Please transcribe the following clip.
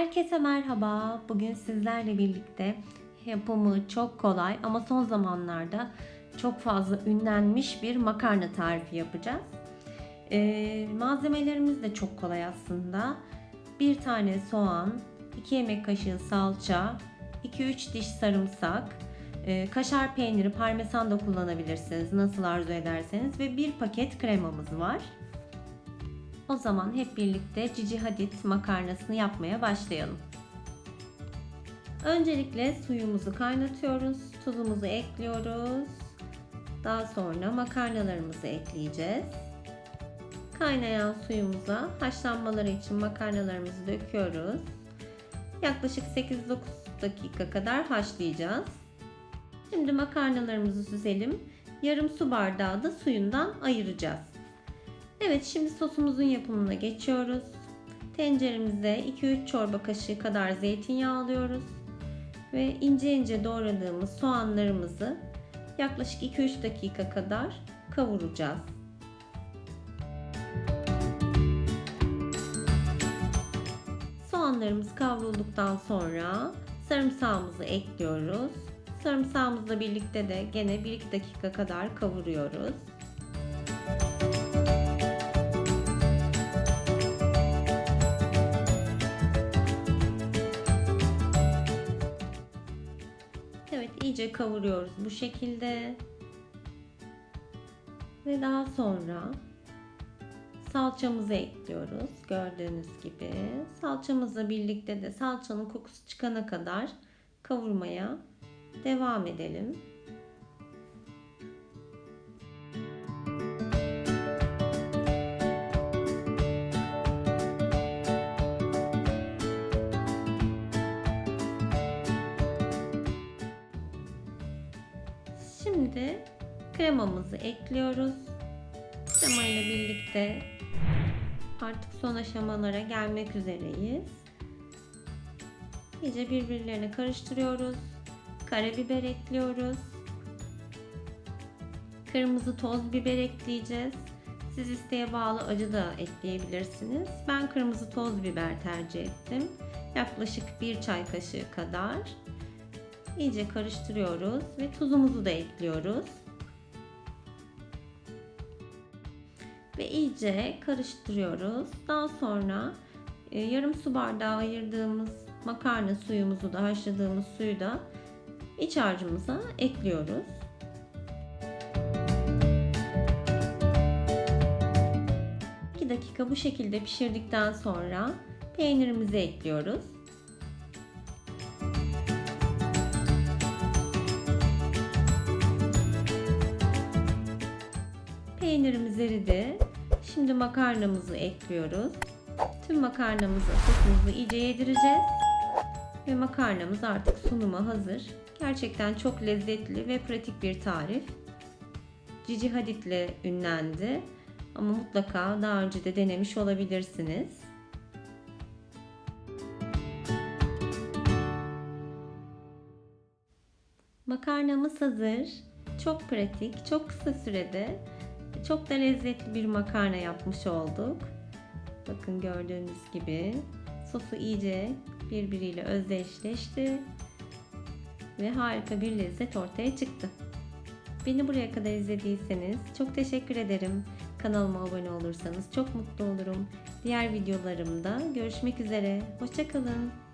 Herkese merhaba. Bugün sizlerle birlikte yapımı çok kolay ama son zamanlarda çok fazla ünlenmiş bir makarna tarifi yapacağız. Ee, malzemelerimiz de çok kolay aslında. Bir tane soğan, 2 yemek kaşığı salça, 2-3 diş sarımsak, e, kaşar peyniri, parmesan da kullanabilirsiniz nasıl arzu ederseniz ve bir paket kremamız var. O zaman hep birlikte Cici Hadid makarnasını yapmaya başlayalım. Öncelikle suyumuzu kaynatıyoruz. Tuzumuzu ekliyoruz. Daha sonra makarnalarımızı ekleyeceğiz. Kaynayan suyumuza haşlanmaları için makarnalarımızı döküyoruz. Yaklaşık 8-9 dakika kadar haşlayacağız. Şimdi makarnalarımızı süzelim. Yarım su bardağı da suyundan ayıracağız. Evet şimdi sosumuzun yapımına geçiyoruz. Tenceremize 2-3 çorba kaşığı kadar zeytinyağı alıyoruz. Ve ince ince doğradığımız soğanlarımızı yaklaşık 2-3 dakika kadar kavuracağız. Soğanlarımız kavrulduktan sonra sarımsağımızı ekliyoruz. Sarımsağımızla birlikte de gene 1-2 dakika kadar kavuruyoruz. Evet iyice kavuruyoruz bu şekilde. Ve daha sonra salçamızı ekliyoruz. Gördüğünüz gibi salçamızla birlikte de salçanın kokusu çıkana kadar kavurmaya devam edelim. Şimdi kremamızı ekliyoruz. Krema ile birlikte artık son aşamalara gelmek üzereyiz. İyice birbirlerine karıştırıyoruz. Karabiber ekliyoruz. Kırmızı toz biber ekleyeceğiz. Siz isteğe bağlı acı da ekleyebilirsiniz. Ben kırmızı toz biber tercih ettim. Yaklaşık bir çay kaşığı kadar. İyice karıştırıyoruz ve tuzumuzu da ekliyoruz. Ve iyice karıştırıyoruz. Daha sonra e, yarım su bardağı ayırdığımız makarna suyumuzu da haşladığımız suyu da iç harcımıza ekliyoruz. Dakika bu şekilde pişirdikten sonra peynirimizi ekliyoruz. Peynirimiz eridi. Şimdi makarnamızı ekliyoruz. Tüm makarnamızı, sosumuzu iyice yedireceğiz. Ve makarnamız artık sunuma hazır. Gerçekten çok lezzetli ve pratik bir tarif. Cici Hadid'le ünlendi. Ama mutlaka daha önce de denemiş olabilirsiniz. Makarnamız hazır. Çok pratik, çok kısa sürede çok da lezzetli bir makarna yapmış olduk. Bakın gördüğünüz gibi sosu iyice birbiriyle özdeşleşti ve harika bir lezzet ortaya çıktı. Beni buraya kadar izlediyseniz çok teşekkür ederim. Kanalıma abone olursanız çok mutlu olurum. Diğer videolarımda görüşmek üzere. Hoşçakalın.